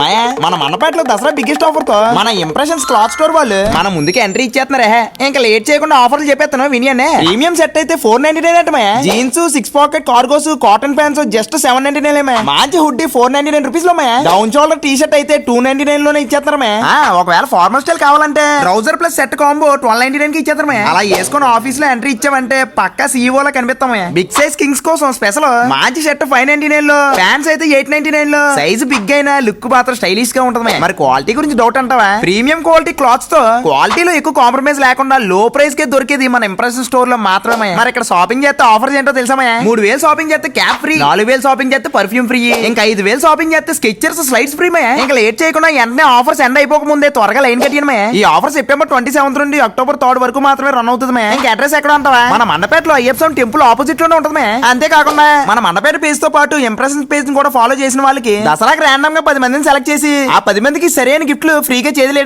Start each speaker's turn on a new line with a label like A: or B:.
A: మాయా మన మండపేటలో దసరా బిగ్గెస్ట్ ఆఫర్తో మన impressions cloth store వాళ్ళు మన ముందుకి ఎంట్రీ ఇచ్చేస్తున్నారే. ఇంకా లేట్ చేయకుండా ఆఫర్లు చెప్పేస్తాను వినియనే ప్రీమియం సెట్ అయితే ఫోర్ నైన్టీ నైన్ అంటే మాయా. Jeans six pocket cargos cotton pants just seven ninety nine మంచి హుడ్డీ ఫోర్ నైన్టీ నైన్ రూపీస్లో మాయా. డౌన్ షోల్డర్ టీ షర్ట్ అయితే టూ నైన్టీ నైన్లోనే ఇచ్చేస్తారు మే ఒకవేళ ఫార్మల్ స్టైల్ కావాలంటే trouser plus set combo twelve ninety నైన్కి ఇచ్చేస్తారు మే అలా వేసుకొని ఆఫీస్లో ఎంట్రీ ఇచ్చామంటే పక్కా సీఓ లో కనిపిస్తామే బిగ్ సైజ్ కింగ్స్ కోసం స్పెషల్ మంచి షర్ట్ ఫైవ్ నైన్టీ నైన్లో ప్యాంట్స్ అయితే ఎయిట్ నైన్టీ నైన్లో. సైజ్ బిగ్ అయినా లుక్ మాత్రం స్టైలిష్గా ఉంటుంది మరి క్వాలిటీ గురించి డౌట్ అంటావా? ప్రీమియం క్వాలిటీ క్లాత్స్తో క్వాలిటీలో ఎక్కువ కాంప్రమైజ్ లేకుండా లో ప్రైస్ కే దొరికేది మన ఇంప్రెషన్ స్టోర్లో మాత్రమే మరి ఇక్కడ షాపింగ్ చేస్తే ఆఫర్స్ ఏంటో తెలుసామా మూడు వేలు షాపింగ్ చేస్తే క్యాప్ ఫ్రీ నాలుగు వేలు షాపింగ్ చేస్తే పర్ఫ్యూమ్ ఫ్రీ ఇంకా ఐదు వేలు షాపింగ్ చేస్తే స్కెచర్స్ స్లైడ్స్ ఫ్రీ మే ఇంకా లేట్ చేయకుండా వెంటనే ఆఫర్స్ ఎండ్ అయిపోక ముందే త్వరగా లైన్ కట్టినమే ఈ ఆఫర్ సెప్టెంబర్ ట్వంటీ సెవెంత్ నుండి అక్టోబర్ థర్డ్ వరకు మాత్రమే రన్ అవుతుంది ఇంకా అడ్రస్ ఎక్కడ ఉంటావా మన మండపేటలో అయ్యప్ప టెంపుల్ ఆపోజిట్లోనే ఉంటుంది మే అంతేకాకుండా మన మండపేట పేజ్తో పాటు ఇంప్రెషన్ పేజ్ కూడా ఫాలో చేసిన వాళ్ళకి దసరాకి ర్యాండమ్గా పది మందిని సెలెక్ట్ చేసి ఆ పది మందికి సరైన గిఫ్ట్లు ఫ్రీగా చేతులు